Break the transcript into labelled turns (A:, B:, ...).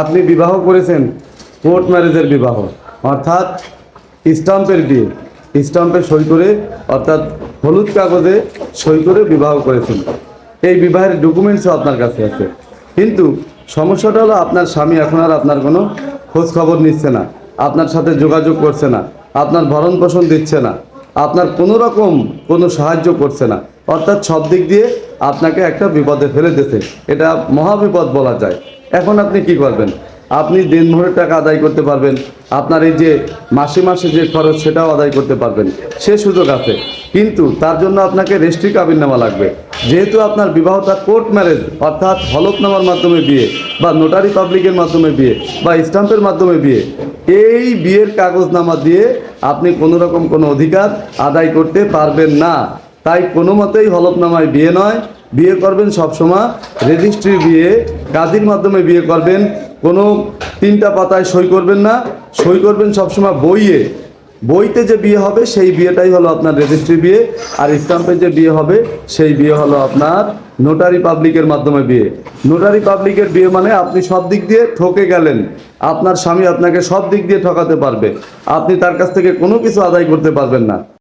A: আপনি বিবাহ করেছেন, কোর্ট ম্যারেজের বিবাহ, অর্থাৎ স্টাম্পের বিয়ে। স্টাম্পে সই করে, অর্থাৎ হলুদ কাগজে সই করে বিবাহ করেছেন। এই বিবাহের ডকুমেন্টসও আপনার কাছে আছে। কিন্তু সমস্যাটা হলো আপনার স্বামী এখন আর আপনার কোনো খোঁজ খবর নিচ্ছে না, আপনার সাথে যোগাযোগ করছে না, আপনার ভরণ পোষণ দিচ্ছে না, আপনার কোনো রকম কোনো সাহায্য করছে না। অর্থাৎ সব দিক দিয়ে আপনাকে একটা বিপদে ফেলে দিতে এটা মহাবিপদ বলা যায়। এখন আপনি কি করবেন? আপনি দিনভরের টাকা আদায় করতে পারবেন। আপনার এই যে মাসে মাসে যে খরচ, সেটাও আদায় করতে পারবেন। সে সুযোগ আছে। কিন্তু তার জন্য আপনাকে রেস্ট্রি কাবিননামা লাগবে। যেহেতু আপনার বিবাহটা কোর্ট ম্যারেজ, অর্থাৎ হলফনামার মাধ্যমে বিয়ে বা নোটারি পাবলিকের মাধ্যমে বিয়ে বা স্টাম্পের মাধ্যমে বিয়ে, এই বিয়ের কাগজনামা দিয়ে আপনি কোনো রকম কোনো অধিকার আদায় করতে পারবেন না। তাই কোনো মতেই হলফনামায় বিয়ে নয়। বিয়ে করবেন সবসময়। রেজিস্ট্রি বিয়ে কাজীর মাধ্যমে বিয়ে করবেন। কোনো তিনটা পাতায় সই করবেন না। সই করবেন সবসময় বইয়ে। বইতে যে বিয়ে হবে, সেই বিয়েটাই হলো আপনার রেজিস্ট্রি বিয়ে। আর স্টাম্পে যে বিয়ে হবে, সেই বিয়ে হলো আপনার নোটারি পাবলিকের মাধ্যমে বিয়ে। নোটারি পাবলিকের বিয়ে মানে আপনি সব দিক দিয়ে ঠকে গেলেন। আপনার স্বামী আপনাকে সব দিক দিয়ে ঠকাতে পারবে। আপনি তার কাছ থেকে কোনো কিছু আদায় করতে পারবেন না।